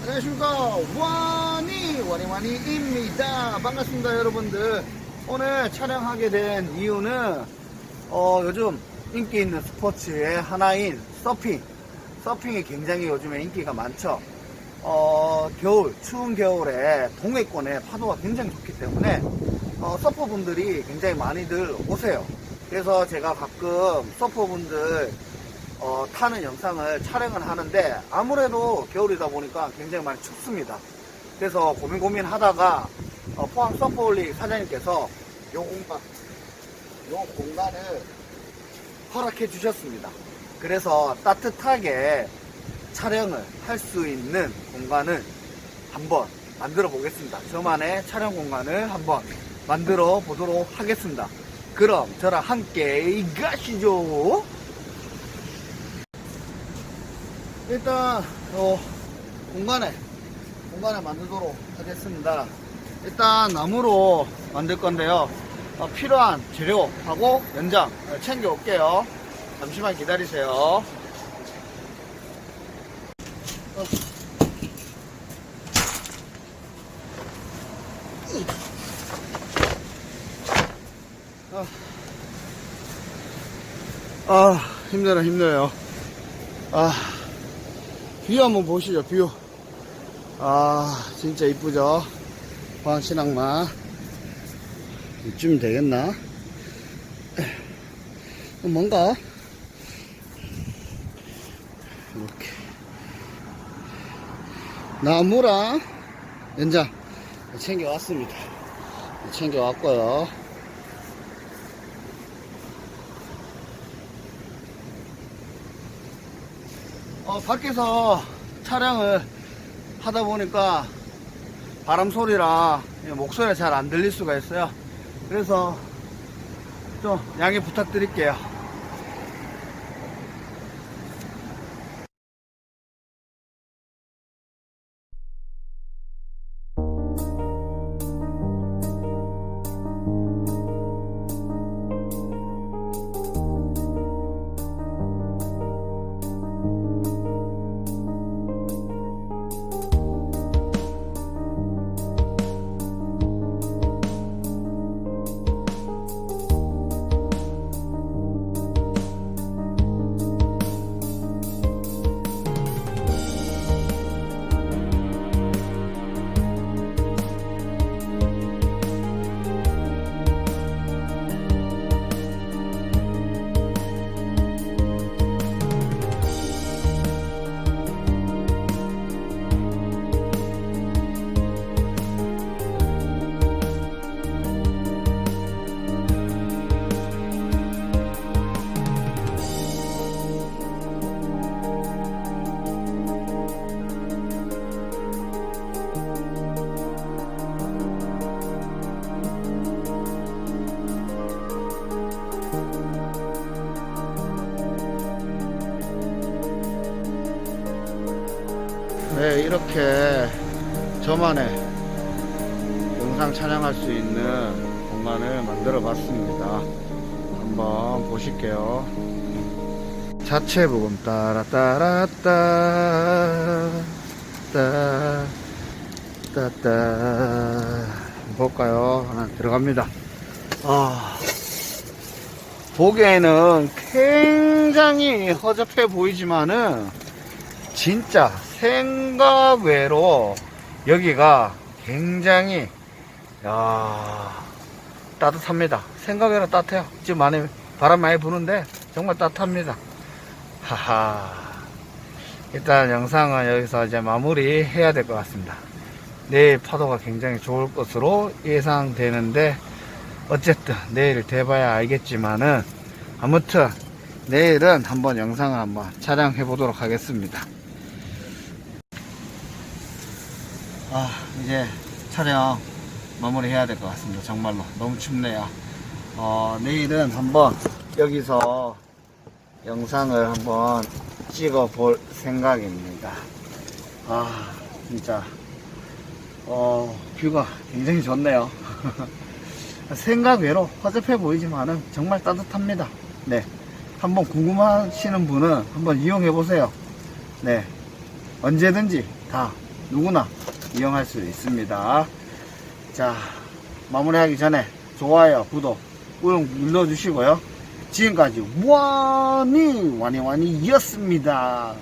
안녕하십니까. 와니 와니와니입니다. 반갑습니다 여러분들. 오늘 촬영하게 된 이유는 어, 요즘 인기 있는 스포츠의 하나인 서핑. 서핑이 굉장히 요즘에 인기가 많죠. 어, 겨울 추운 겨울에 동해권에 파도가 굉장히 좋기 때문에 어, 서퍼분들이 굉장히 많이들 오세요. 그래서 제가 가끔 서퍼분들 어, 타는 영상을 촬영을 하는데 아무래도 겨울이다 보니까 굉장히 많이 춥습니다. 그래서 고민 고민 하다가 어, 포항 서퍼올리 사장님께서 요 공간, 요 공간을 허락해 주셨습니다. 그래서 따뜻하게 촬영을 할 수 있는 공간을 한번 만들어 보겠습니다. 저만의 촬영 공간을 한번 만들어 보도록 하겠습니다. 그럼 저랑 함께 가시죠. 일단 어, 공간에 공간을 만들도록 하겠습니다. 일단 나무로 만들 건데요. 어, 필요한 재료하고 연장 어, 챙겨 올게요. 잠시만 기다리세요. 어. 아, 아 힘들어 힘들어요. 아. 뷰 한번 보시죠, 뷰. 아, 진짜 이쁘죠? 광신항만. 이쯤 되겠나? 뭔가? 이렇게. 나무랑 연장 챙겨왔습니다. 챙겨왔고요. 어, 밖에서 촬영을 하다 보니까 바람 소리랑 목소리가 잘 안 들릴 수가 있어요. 그래서 좀 양해 부탁드릴게요. 네, 이렇게 저만의 영상 촬영할 수 있는 공간을 만들어 봤습니다. 한번 보실게요. 자체 부금 따라따라따 따따따 볼까요? 하나 들어갑니다. 아 보기에는 굉장히 허접해 보이지만은 진짜 생각 외로 여기가 굉장히 야 따뜻합니다. 생각 외로 따뜻해요. 지금 많이 바람 많이 부는데 정말 따뜻합니다. 하하 일단 영상은 여기서 이제 마무리 해야 될 것 같습니다. 내일 파도가 굉장히 좋을 것으로 예상되는데 어쨌든 내일 돼봐야 알겠지만은 아무튼 내일은 한번 영상을 한번 촬영해 보도록 하겠습니다. 아 이제 촬영 마무리 해야 될 것 같습니다. 정말로. 너무 춥네요. 어, 내일은 한번 여기서 영상을 한번 찍어 볼 생각입니다. 아 진짜. 어 뷰가 굉장히 좋네요. 생각 외로 허접해 보이지만은 정말 따뜻합니다. 네. 한번 궁금하시는 분은 한번 이용해 보세요. 네. 언제든지 다 누구나 이용할 수 있습니다. 자, 마무리하기 전에 좋아요, 구독 꾹 눌러주시고요. 지금까지 와니 와니 와니였습니다.